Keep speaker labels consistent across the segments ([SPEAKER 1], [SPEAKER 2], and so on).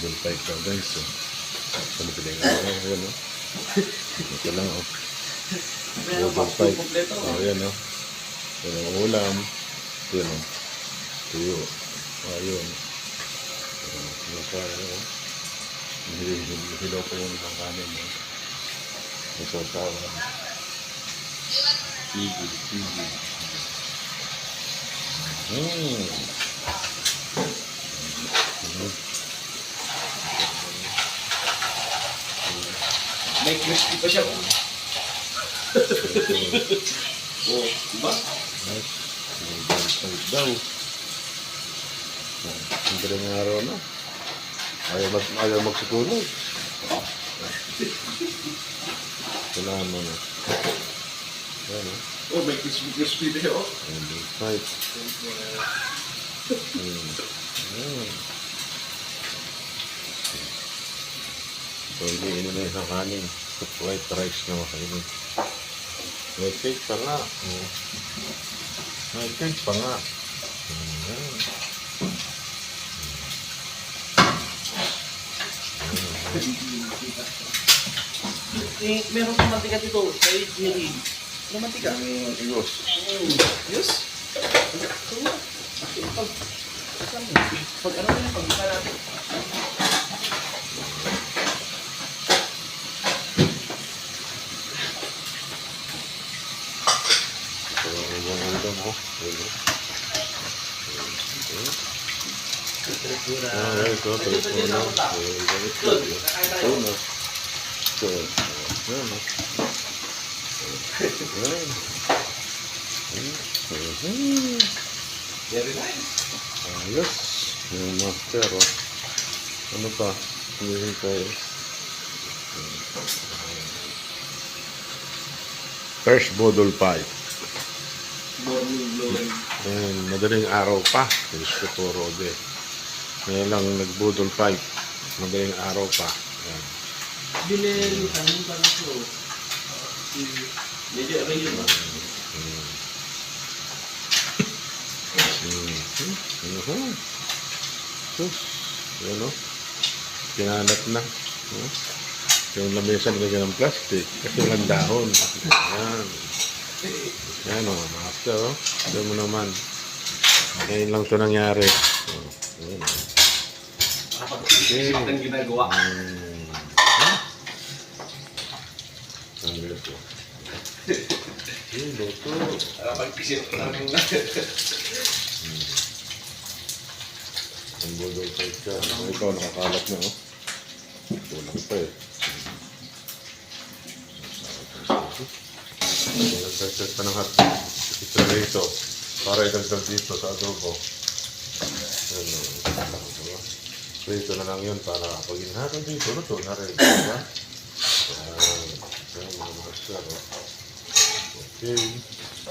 [SPEAKER 1] Budol fight daw guys. So, sa madaling araw. Ayan o. Ito lang o.
[SPEAKER 2] Meron pa
[SPEAKER 1] Budol fight.
[SPEAKER 2] kompleto.
[SPEAKER 1] O yan o. Yan ang ulam. Yan o. Tuyo. Ayun. Ano pa o. Hilaw pa yung mga kanin o. May sasawa. Sige, sige. Hmm.
[SPEAKER 2] May crispy pa siya. Oh, oh diba?
[SPEAKER 1] Nice. Daw. Ang galing ng araw na. Ayaw, mag, ayaw magsutuloy. Kailangan mo na. Yan o.
[SPEAKER 2] Oh, may crispy crispy pa siya. Oh.
[SPEAKER 1] Budol fight. Hmm. Yan. So, hindi na isang kanin. White rice na makainin. White cake pa nga. Hmm. White cake pa nga. Hmm, yan.
[SPEAKER 2] Eh, meron pang mantika dito. Kay Jerry. Ano mantika?
[SPEAKER 1] Ang igos.
[SPEAKER 2] Pag, pag ano na pag isa natin.
[SPEAKER 1] So, ang mga ulam mo. Ayun, oh. Ah, yeah, ito. Talis mo na. Eh, ganit ko. Ito na. So, yan, oh. Yan. Mhm.
[SPEAKER 2] Very nice.
[SPEAKER 1] Ayos. Yung master. Ano pa? Hindi tayo. First Bodol Pie.
[SPEAKER 2] Morning glory.
[SPEAKER 1] Ayan, madaling araw pa. Diyos ko po, Rode. Ngayon lang nagbudol fight. Madaling araw pa. Ayan.
[SPEAKER 2] Binili tanong pa na ko. Medyo ano yun ba?
[SPEAKER 1] Mm. Mhm. Sus. Ayan o. Kinalat na. Oh. Yung lamesa nilagyan ng plastic. Kasi walang dahon. Ayan. Ayan o, master o. Ayan mo naman. Ngayon lang ito nangyari. Oh, ayan.
[SPEAKER 2] Kapag ang ginagawa.
[SPEAKER 1] Mm. Ang luto. Yung luto.
[SPEAKER 2] Kapag isip ng
[SPEAKER 1] Ang budol pa ito. Ikaw, nakakalat na, oh. Kulang pa, eh. Nagdagdag pa ng hot ito rito. Para idagdag dito sa adobo. Ano, diba? Prito na lang yun para pag inhatag dito, luto na rin. Diba? Ayan. Mga master, oh. Okay.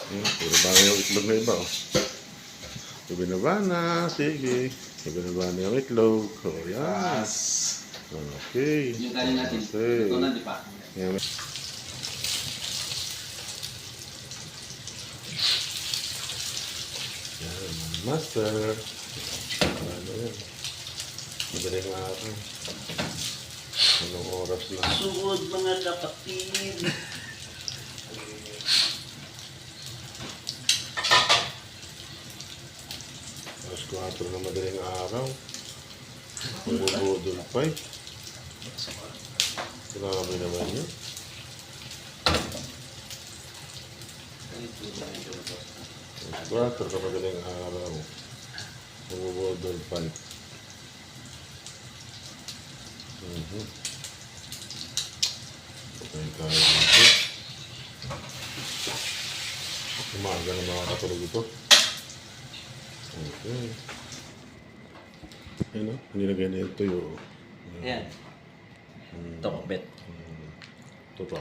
[SPEAKER 1] Hmm, puro ba yung itlog na iba, oh. Ibinaba na, sige. Ibinaba na yung itlog. O, yan. Okay.
[SPEAKER 2] Yung kanin natin.
[SPEAKER 1] Okay.
[SPEAKER 2] Ito na, di pa?
[SPEAKER 1] Yan. Yan, master. Ano yan? Madaling araw. Anong oras lang?
[SPEAKER 2] Sugod mga kapatid.
[SPEAKER 1] Alas 4 na madaling araw. Bumubudol pa eh. Grabe naman yun. Alas 4 na madaling araw. Bumubudol pa eh. Mhm. Okay, kaya dito. Umaga na makakatulog ito. Okay. Ayun o, nilagay na yung tuyo.
[SPEAKER 2] Yan.
[SPEAKER 1] Mm,
[SPEAKER 2] Ito, bet.
[SPEAKER 1] mm, Ito o.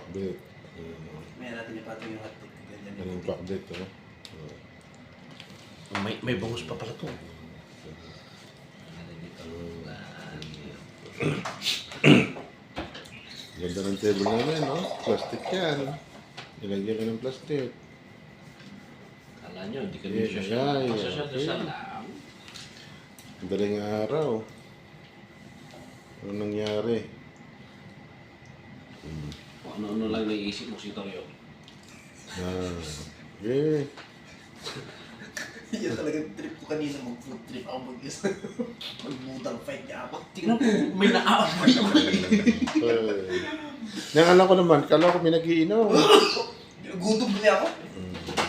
[SPEAKER 2] May natin ipato yung hotdog. Ganyan.
[SPEAKER 1] Anong pakbit o?
[SPEAKER 2] May, may bangus pa pala to.
[SPEAKER 1] Ganda ng table namin, no? Plastic yan. Nilagyan ka ng plastic.
[SPEAKER 2] Kala nyo, hindi
[SPEAKER 1] kami Yeah, social. yeah, yeah.
[SPEAKER 2] Social,
[SPEAKER 1] Okay.
[SPEAKER 2] social lang.
[SPEAKER 1] Madaling araw. Ano nangyari?
[SPEAKER 2] Kung ano-ano lang naiisip mo si Torio.
[SPEAKER 1] Ah, okay.
[SPEAKER 3] Yan talagang trip ko kanina mag-food trip ako mag-isa. Mag-budang fight niya ako.
[SPEAKER 2] Tingnan mo, may naaamoy ako.
[SPEAKER 1] Ay. Nang alam ko naman, kala ko may nagiinom.
[SPEAKER 3] Gutom niya ako.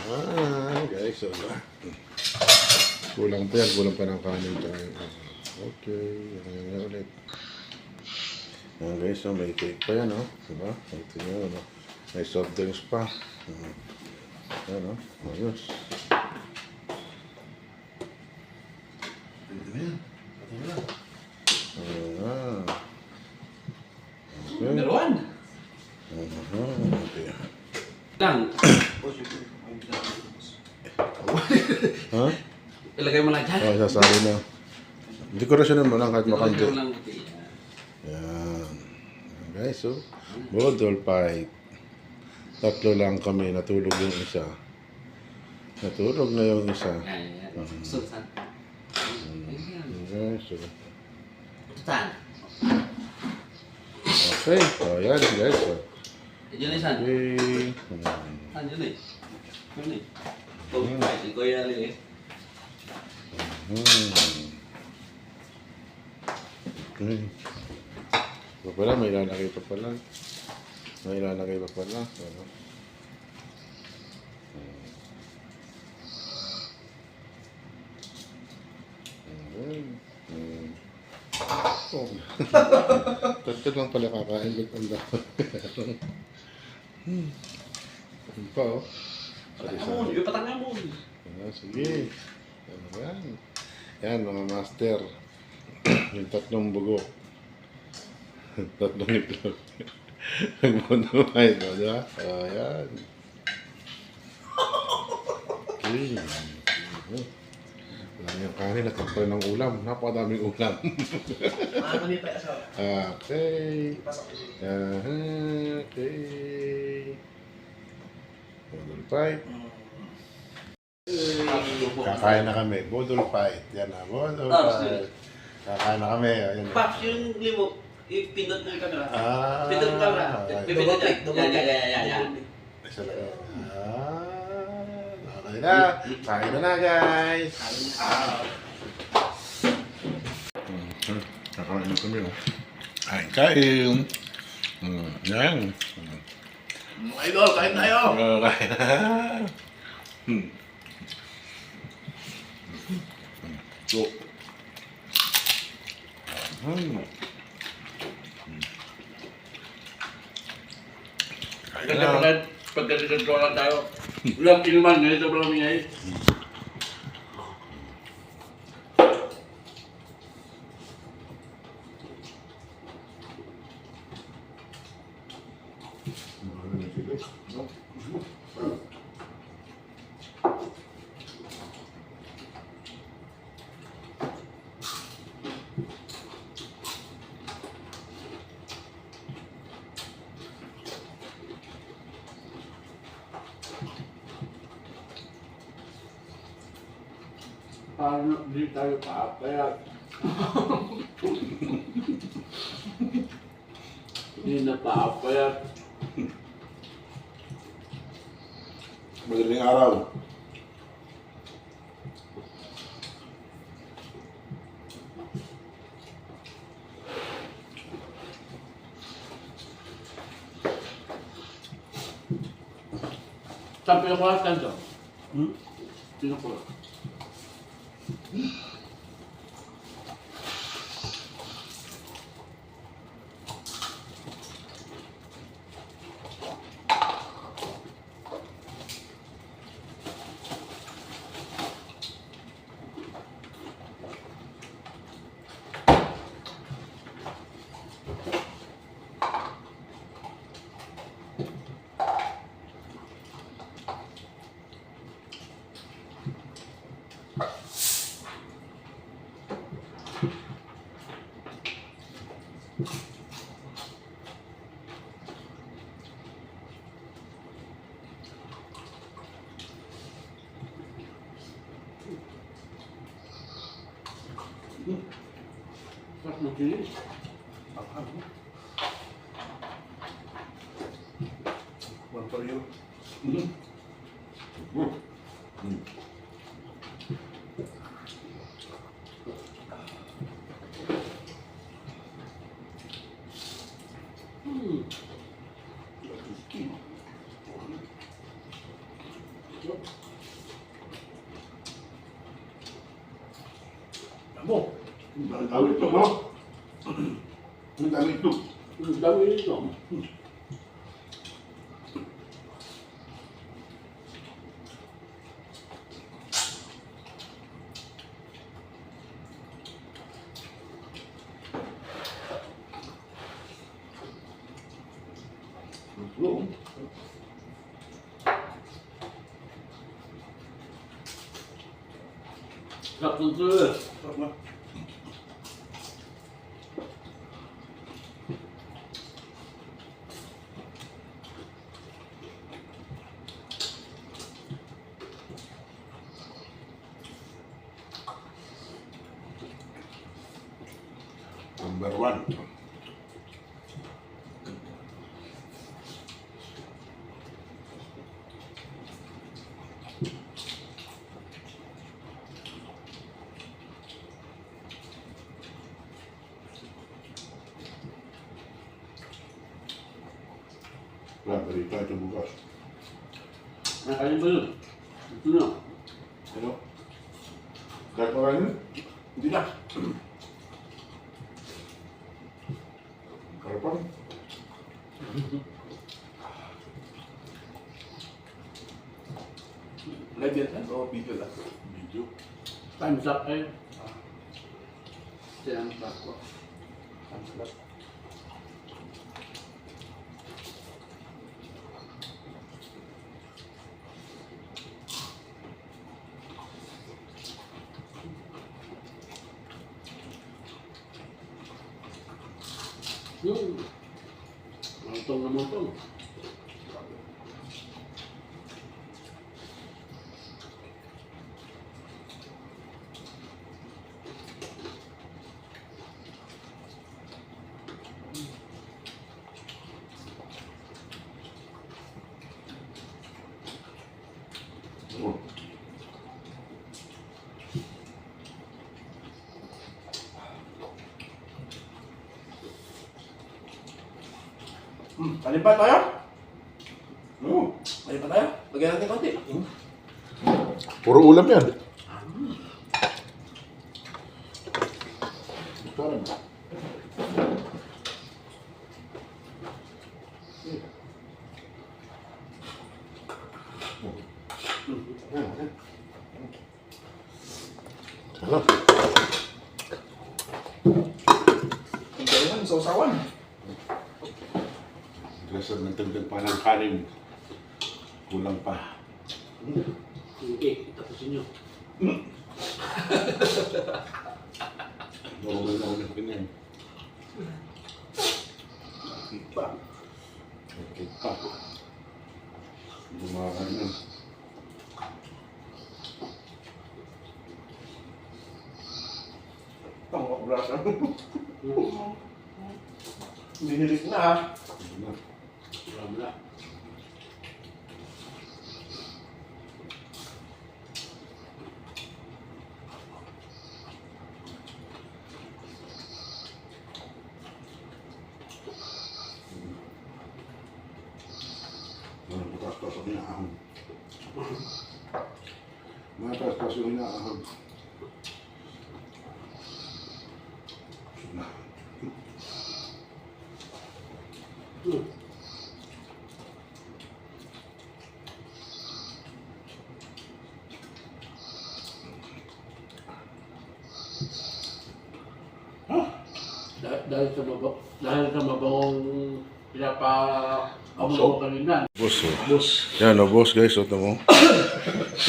[SPEAKER 1] Ah, guys, so, kulang pa yan, kulang pa ng kanin tayo. Okay, yan na ulit. Yan guys, so, may cake pa yan, oh. Diba? Ito yun, oh. May soft drinks pa. Hmm. Yan, oh. Ayos.
[SPEAKER 3] Pwede mo yan. Pwede mo yan.
[SPEAKER 1] Ayan na. Okay.
[SPEAKER 2] Number one.
[SPEAKER 1] Mhm, okay.
[SPEAKER 2] Lang.
[SPEAKER 1] Ha?
[SPEAKER 2] ilagay mo lang dyan.
[SPEAKER 1] Oh, sasabi na. Dekorasyon mo lang kahit
[SPEAKER 2] lang.
[SPEAKER 1] Yan. Guys, so, Bodol fight. Tatlo lang kami, natulog yung isa. Natulog na yung isa.
[SPEAKER 2] Yan, yan. Sultan. Ayan.
[SPEAKER 1] Okay, so,
[SPEAKER 2] Sultan.
[SPEAKER 1] okay. So, yan guys. So,
[SPEAKER 2] Yan isan.
[SPEAKER 1] okay. Hmm.
[SPEAKER 2] Ano yun eh? Ano eh? Toby fight. Ikaw yan eh.
[SPEAKER 1] Hmm. Okay. Pa pala, may ilalagay pa pala. May ilalagay pa pala. Ano? Hmm. Hmm. Oh. Tatlo lang pala kakain. Ang dami? Hmm. Ano pa oh?
[SPEAKER 2] Patangin mo. Yung patangin mo.
[SPEAKER 1] Ah, sige. Ano yan? Yan, mga master. yung tatlong bugok. tatlong itlog. Nagbunuhay, no? Di ba? Oh, yan. Okay. Wala yung kanin at pa ng ulam. Napakadaming ulam.
[SPEAKER 3] Pa
[SPEAKER 1] okay. Ah, okay. Fight. Kakain na kami. Bodol fight. Yan na. Bodol
[SPEAKER 2] Ah,
[SPEAKER 1] fight. Kakain na kami. Na.
[SPEAKER 2] Pops, yung limo. Ipindot mo yung camera.
[SPEAKER 1] Ah.
[SPEAKER 2] Pindot yung camera.
[SPEAKER 1] okay.
[SPEAKER 2] Pipindot
[SPEAKER 3] Double
[SPEAKER 2] yan. Yan, yan, yan, yan, yan.
[SPEAKER 1] Isa lang. Ah. Okay na. Kain na na, guys. Hmm. Kakain na kami. oh. Kain, kain. Hmm. Yan. Hmm.
[SPEAKER 3] Mga idol, kain tayo!
[SPEAKER 1] Kain na. Hmm. So. Hmm. Kain
[SPEAKER 2] Ganda
[SPEAKER 1] na.
[SPEAKER 2] pala, pagkalitan ko lang tayo. Walang inuman, ganito pala kami ngayon. Paano di tayo paapayat? Hindi na paapayat.
[SPEAKER 1] Madaling araw.
[SPEAKER 2] Saan pinakuha ka dito? Hmm? Pinakuha.
[SPEAKER 3] Mm-hmm. For you.
[SPEAKER 4] Hmm. Captain Lewis.
[SPEAKER 3] Captain Lewis.
[SPEAKER 1] Number one. Wala, balita ito bukas.
[SPEAKER 4] Nakain ba yun? Ito na.
[SPEAKER 1] Ano? Kahit pa kayo?
[SPEAKER 3] Hindi na.
[SPEAKER 1] Karapang?
[SPEAKER 3] Live yan o video lang.
[SPEAKER 1] Video.
[SPEAKER 4] Time's up kayo. Time's up. Hmm. Mantong naman to.
[SPEAKER 1] Oh.
[SPEAKER 3] Hmm, kanin pa tayo?
[SPEAKER 1] Oh.
[SPEAKER 3] Kanin pa tayo? Lagyan natin konti.
[SPEAKER 1] Puro ulam yan. Nagdagdag pa ng kanin. Kulang pa.
[SPEAKER 4] Okay, tapusin nyo.
[SPEAKER 1] Normal na ulit ka niyan.
[SPEAKER 3] Iba.
[SPEAKER 1] Okay pa. Gumakain na.
[SPEAKER 3] Ang obrasa.
[SPEAKER 4] Hmm.
[SPEAKER 3] Binilis na ha.
[SPEAKER 1] Ano?
[SPEAKER 4] Wala wala.
[SPEAKER 1] Ano, mataas-taas ang inaahon. Mataas-taas yung inaahon. Na.
[SPEAKER 4] Hmm. Dahil, sa mabang, dahil sa mabangong pinapa
[SPEAKER 1] Abso.
[SPEAKER 4] mo kanina.
[SPEAKER 1] Boss, oh.
[SPEAKER 3] Boss.
[SPEAKER 1] Yan, oh, boss, guys. Ito mo.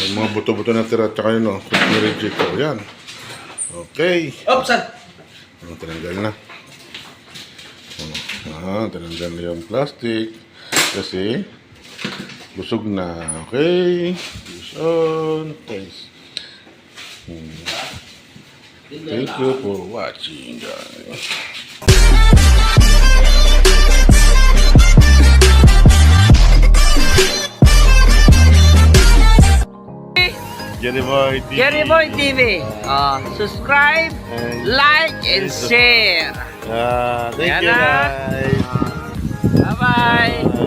[SPEAKER 1] Yung mga buto-buto na tira at saka yun, oh. Rosemary Chico. Yan. Okay.
[SPEAKER 3] Up, saan?
[SPEAKER 1] Oh, tinanggal na. Oh, ah, tinanggal na yung plastic. Kasi, busog na. Okay. On. Thanks. Hmm. Thank you for watching, guys. Jerry Boy TV.
[SPEAKER 5] Jerry Boy TV. Uh, ah, subscribe,
[SPEAKER 1] and
[SPEAKER 5] like, and share.
[SPEAKER 1] Uh, thank
[SPEAKER 5] Yan
[SPEAKER 1] you guys. Bye-bye.